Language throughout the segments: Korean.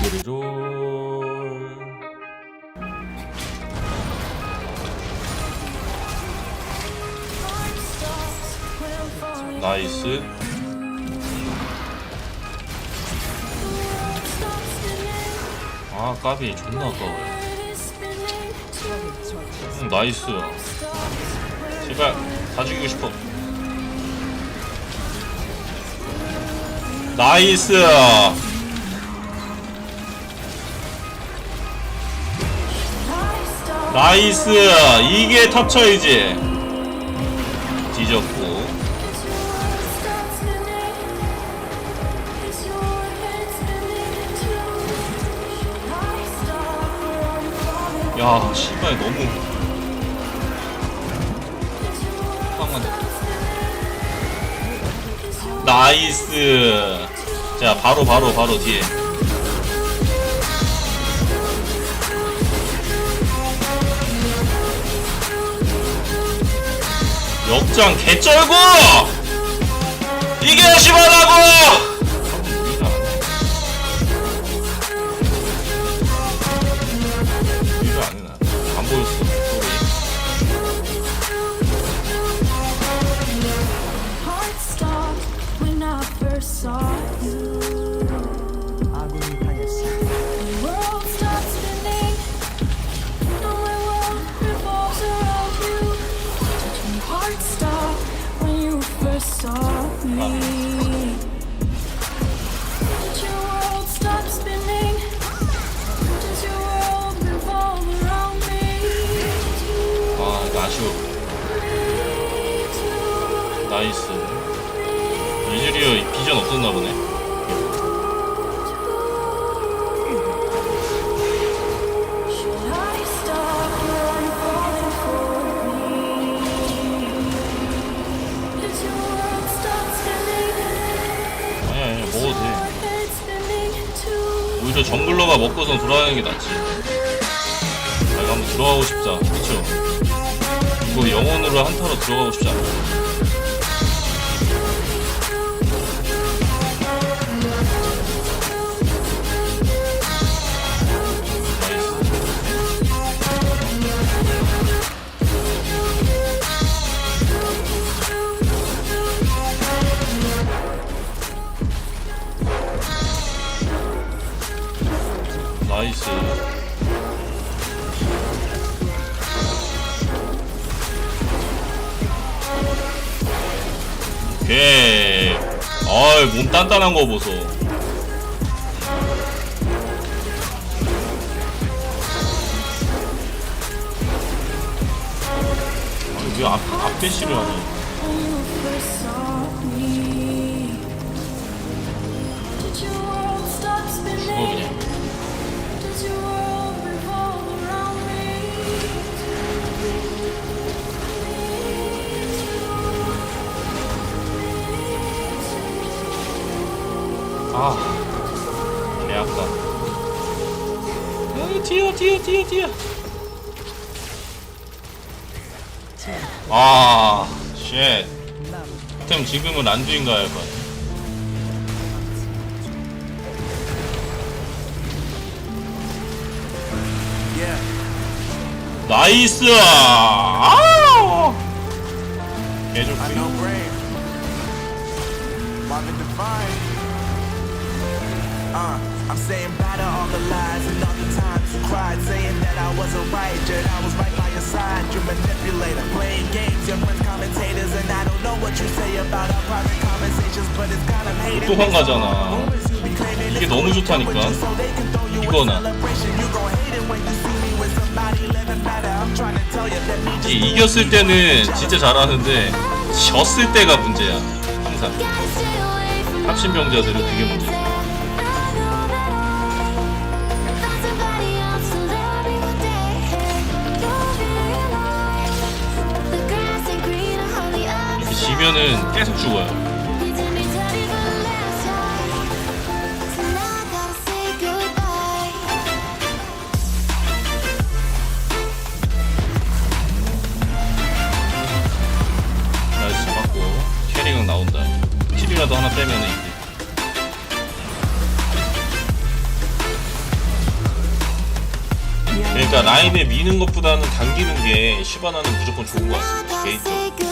딩그리롤 나이스. 아 까비. 존나 아까워. 응, 나이스. 제발 다 죽이고 싶어. 나이스 나이스. 이게 탑차이지. 뒤졌고. 야 씨발 너무. 빵만. 나이스. 자 바로 바로 바로 뒤에 역장 개쩔고 이게 심하다고 아 나이스 이즈리어 비전 없었나 보네 정글러가 먹고선 돌아가는 게 낫지. 아 이거 한번 들어가고 싶다. 그쵸? 이거 영혼으로 한타로 들어가고 싶지 않아 오케이 아이 몸 단단한 거 보소. 아니 왜 앞, 앞 대시를 하니 아, 튀어, 튀어, 튀어. 아, 쉣. 템 지금은 란두인가 할것 같아. Yeah. 나이스! 아! I 개좋지. know brave. Marvin Divine. Uh, I'm saying bye to all the lies and all the times you cried, saying that I wasn't right, yet I was right by your side. You manipulator, playing games, your friends commentators, and I don't know what you say about our private conversations, but it's kind of hating. 또 황가잖아. 이게 너무 좋다니까. 이거나. 이 이겼을 때는 진짜 잘하는데 졌을 때가 문제야. 항상. 합신병자들은 그게 문제야. 지면은 계속 죽어요. 나온다. 킬이라도 하나 빼면은 이제 그러니까 라인을 미는 것보다는 당기는 게 시바나는 무조건 좋은 것 같습니다. 개인적으로.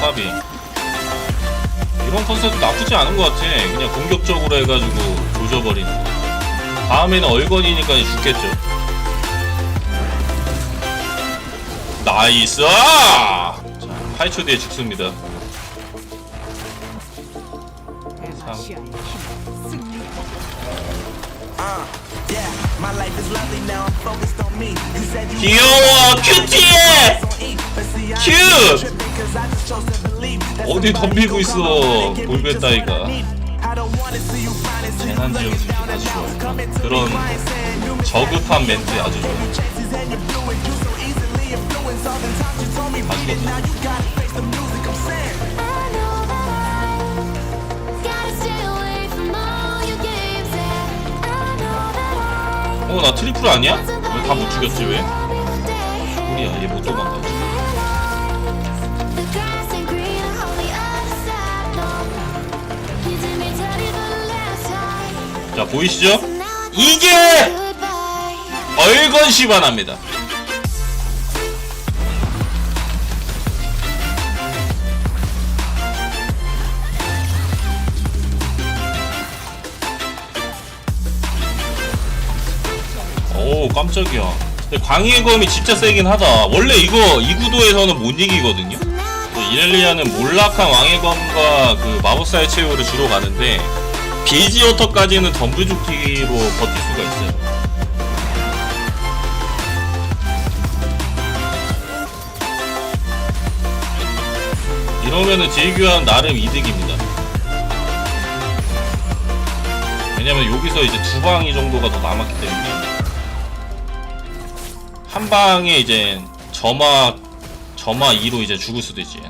까비 이런 컨셉도 나쁘지 않은 것 같아. 그냥 공격적으로 해가지고 조져버리는 거. 다음에는 얼건이니까 죽겠죠. 나이스! 자 8초 뒤에 죽습니다. 3 Yeah, my life is lovely now. I'm focused on me. You said you 귀여워 I 큐 어디 덤비고 있어, come along and give me 볼베 just what I 따위가. need. I don't wanna see you finally see you 재난 looking 지역이 down and 아주 me 그런 저급한 멘트 아주 좋아요 you chances and you blew it. You so easily influenced. All the times you told me beat it. Now you gotta face the music. I'm saying. I know that I gotta stay away from all your games. And I know that I 어나 트리플 아니야? 왜 다 못 죽였지 왜? 우리야 얘 못 도망가 자 보이시죠? 이게. 얼건 시바나입니다 오 깜짝이야 근데 광희의 검이 진짜 세긴 하다 원래 이거 이 구도에서는 못 이기거든요 이렐리아는 몰락한 왕의 검과 그 마법사의 최후를 주로 가는데 비지오터까지는 덤블 죽기로 버틸 수가 있어요 이러면은 딜교환 나름 이득입니다. 왜냐면 여기서 이제 두 방이 정도가 더 남았기 때문에 한 방에 이제 점화 점화 2로 이제 죽을 수도 있지.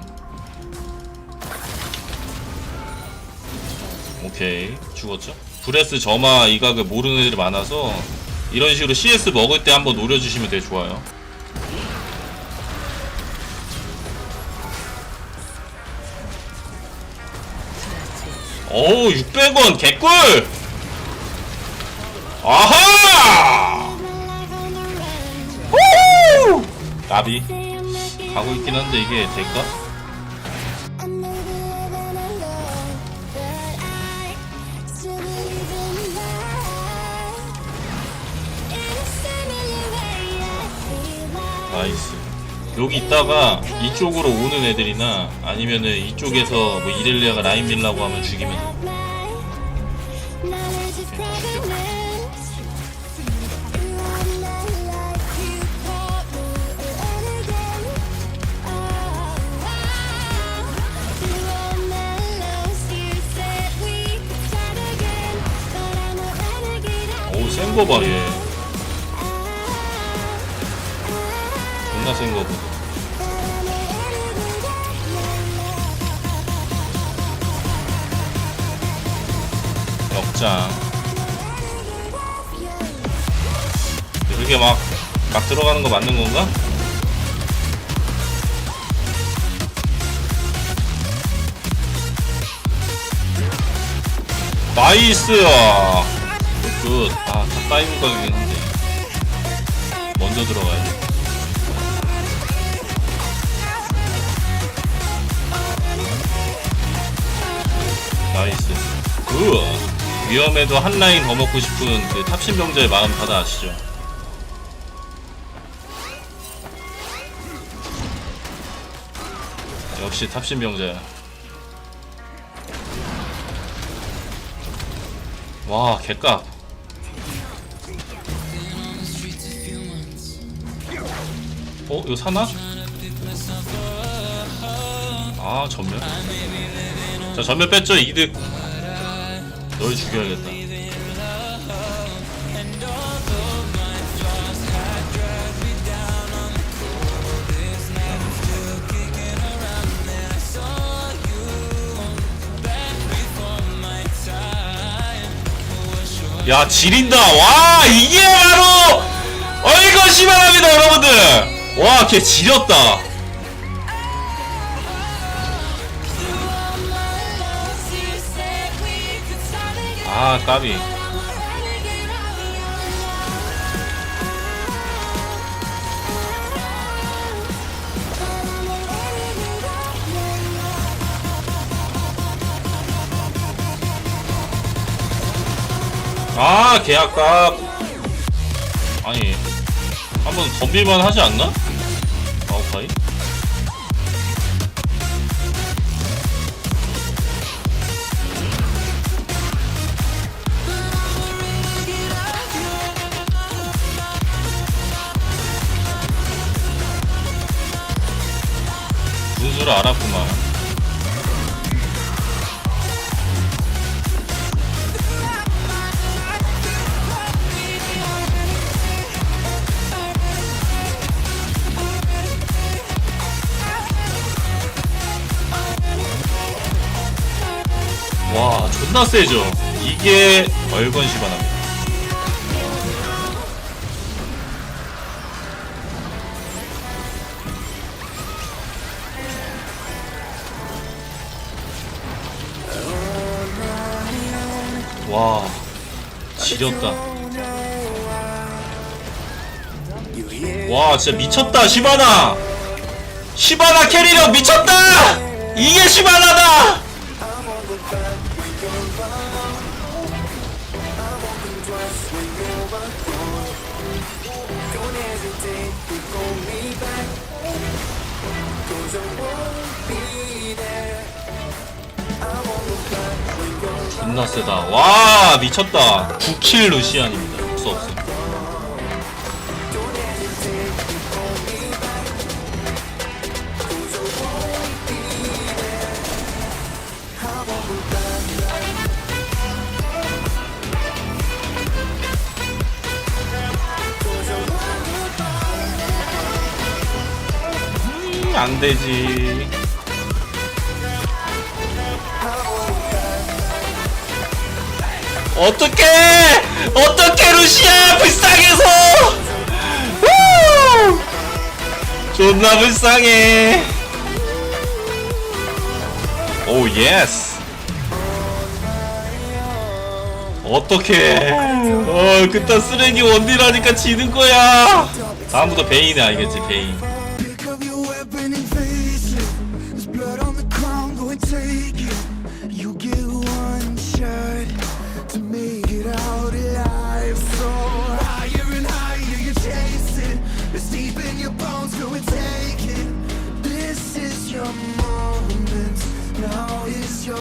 오케이 죽었죠. 브레스 점화 이각을 모르는 애들이 많아서 이런 식으로 CS 먹을 때 한번 노려주시면 되게 좋아요. 어우 600원 개꿀 아하 후 나비 가고 있긴 한데 이게 될까? 나이스 여기 있다가 이쪽으로 오는 애들이나 아니면은 이쪽에서 뭐 이렐리아가 라인 밀라고 하면 죽이면 돼. 어우 센거 봐 얘. 센거 봐. 역장. 그게 막, 막 들어가는 거 맞는 건가? 나이스! 굿. 아, 다 따이는 거긴 한데. 먼저 들어가야 돼. 위험해도 한 라인 더 먹고 싶은 그 탑신병자의 마음 다들 아시죠? 역시 탑신병자야. 와, 개값. 어, 이거 사나? 아, 전멸? 자, 전멸 뺐죠? 이득. 널 죽여야겠다. 야 지린다. 와 이게 바로 얼거시만합니다 여러분들. 와걔 지렸다 아 까비 아 계약값 아니 한번 덤빌만 하지 않나? 분수를 알았구만. 와 존나 세죠? 이게 얼건 시바나입니다 와. 지렸다. 와 진짜 미쳤다 시바나. 시바나 캐리력 미쳤다! 이게 시바나다 존나 세다. 와 미쳤다. 9킬 루시안입니다. 없어 없어. 음, 안 되지 어떡해! 어떡해, 루시아! 불쌍해서! 후! 존나 불쌍해! 오, 예스! 어떡해! 어, 그딴 쓰레기 원딜하니까 지는 거야! 다음부터 베인이 알겠지, 베인.